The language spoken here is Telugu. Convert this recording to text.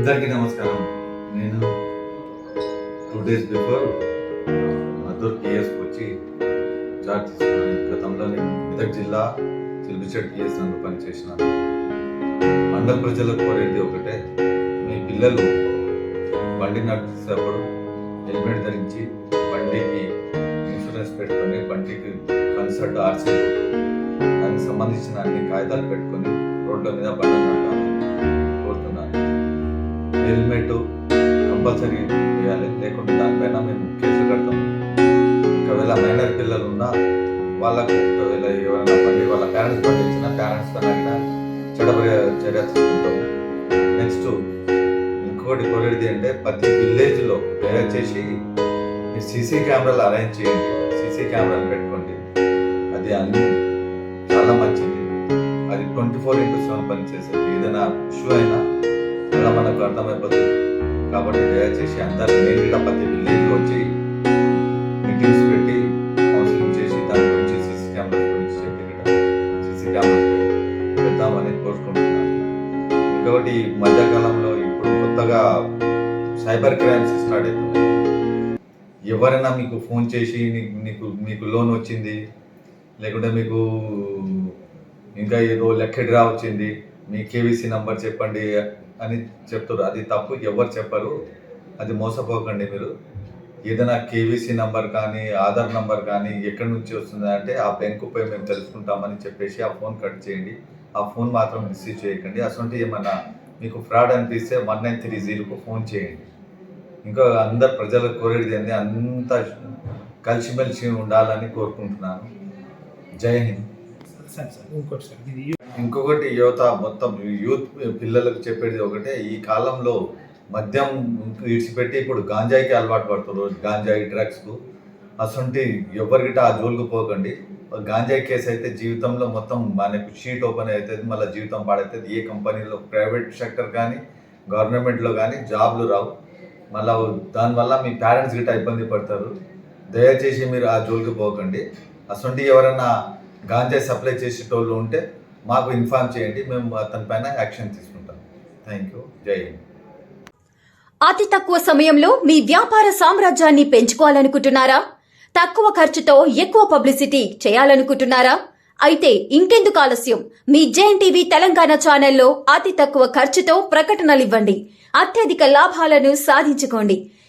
అందరికీ నమస్కారం. నేను టూ డేస్ బిఫోర్ మద్దూరు కేఎస్కి వచ్చి జాబ్ తీసుకున్నాను గతంలో నేను మెదక్ జిల్లా చిల్బిచెట్ కేఎస్ నందు పనిచేసినాను. మండల ప్రజలకు కోరేది ఒకటే మీ పిల్లలు బండి నడిచేటప్పుడు హెల్మెట్ ధరించి బండికి ఇన్సూరెన్స్ పెట్టుకొని బండికి కన్సల్ట్ ఆర్సీ దానికి సంబంధించిన అన్ని కాగితాలు పెట్టుకొని రోడ్ల మీద బండి నడపాలి. హెల్మెట్ కంపల్సరీ వేయాలి. లేకుంటే దానిపైన మేము కేసులు కడతాం ఒకవేళ మైనర్ పిల్లలు ఉన్నా వాళ్ళకు ఒకవేళ ఏమైనా బండి వాళ్ళ పేరెంట్స్ బండి పేరెంట్స్ పైన కూడా చర్య తీసుకుంటాము నెక్స్ట్ ఇంకోటి కోరేది అంటే ప్రతి విలేజ్లో దయచేసి మీరు సీసీ కెమెరాలు అరేంజ్ చేయండి. సీసీ కెమెరాలు పెట్టుకోండి. అది అన్ని చాలా మంచిది. అది ట్వంటీ ఫోర్ ఇంటూ సెవెన్ పనిచేసేది. ఏదైనా ఇష్యూ అయినా అలా మనకు అర్థమైపోతుంది. కాబట్టి దయచేసి అందరు నేను కూడా ప్రతి విలేజ్లో వచ్చి మీటింగ్స్ పెట్టి కౌన్సిలింగ్ చేసి దాని గురించి సీసీ కెమెరా గురించి చెప్పి సీసీ కెమెరా కోరుకుంటున్నాను. ఇంకొకటి ఈ మధ్యకాలంలో ఇప్పుడు కొత్తగా సైబర్ క్రైమ్స్ స్టార్ట్ అవుతున్నాయి. ఎవరైనా మీకు ఫోన్ చేసి నీకు మీకు లోన్ వచ్చింది లేకుంటే మీకు ఇంకా ఏదో లెక్క డ్రా వచ్చింది మీ కేవీసీ నంబర్ చెప్పండి అని చెప్తారు. అది తప్పు ఎవరు చెప్పరు. అది మోసపోకండి మీరు. ఏదైనా కేవీసీ నంబర్ కానీ ఆధార్ నంబర్ కానీ ఎక్కడి నుంచి వస్తుంది అంటే ఆ బ్యాంకు పై మేము తెలుసుకుంటామని చెప్పేసి ఆ ఫోన్ కట్ చేయండి. ఆ ఫోన్ మాత్రం రిసీవ్ చేయకండి. అసలు ఏమన్నా మీకు ఫ్రాడ్ అనిపిస్తే వన్ నైన్ త్రీ జీరోకు ఫోన్ చేయండి. ఇంకా అందరు ప్రజలకు కోరేది ఏంటి అంత కలిసిమెలిసి ఉండాలని కోరుకుంటున్నాను. జై హింద్. ఇంకొకటి యువత మొత్తం యూత్ పిల్లలకు చెప్పేది ఒకటే ఈ కాలంలో మద్యం విడిచిపెట్టి ఇప్పుడు గాంజాయికి అలవాటు పడుతున్నారు. గాంజాయి డ్రగ్స్కు అసంటి ఎవరికిట ఆ జోలుకు పోకండి. గాంజాయి కేసు అయితే జీవితంలో మొత్తం మనకు షీట్ ఓపెన్ అవుతుంది మళ్ళీ జీవితం పాడవుతుంది ఏ కంపెనీలో ప్రైవేట్ సెక్టర్ కానీ గవర్నమెంట్లో కానీ జాబ్లు రావు. మళ్ళీ దానివల్ల మీ పేరెంట్స్ గిట్ట ఇబ్బంది పడతారు. దయచేసి మీరు ఆ జోలికి పోకండి. అసంటి ఎవరైనా గాంజాయి సప్లై చేసేటోళ్ళు ఉంటే మాకు ఇన్ఫార్మ్ చేయండి మేము అతని పైన యాక్షన్ తీసుకుంటాం. థ్యాంక్ యూ జై హింద్. అతి తక్కువ సమయంలో మీ వ్యాపార సామ్రాజ్యాన్ని పెంచుకోవాలనుకుంటున్నారా? తక్కువ ఖర్చుతో ఎక్కువ పబ్లిసిటీ చేయాలనుకుంటున్నారా? అయితే ఇంకెందుకు ఆలస్యం. మీ జేఎన్ టీవీ తెలంగాణ ఛానల్లో అతి తక్కువ ఖర్చుతో ప్రకటనలు ఇవ్వండి అత్యధిక లాభాలను సాధించుకోండి.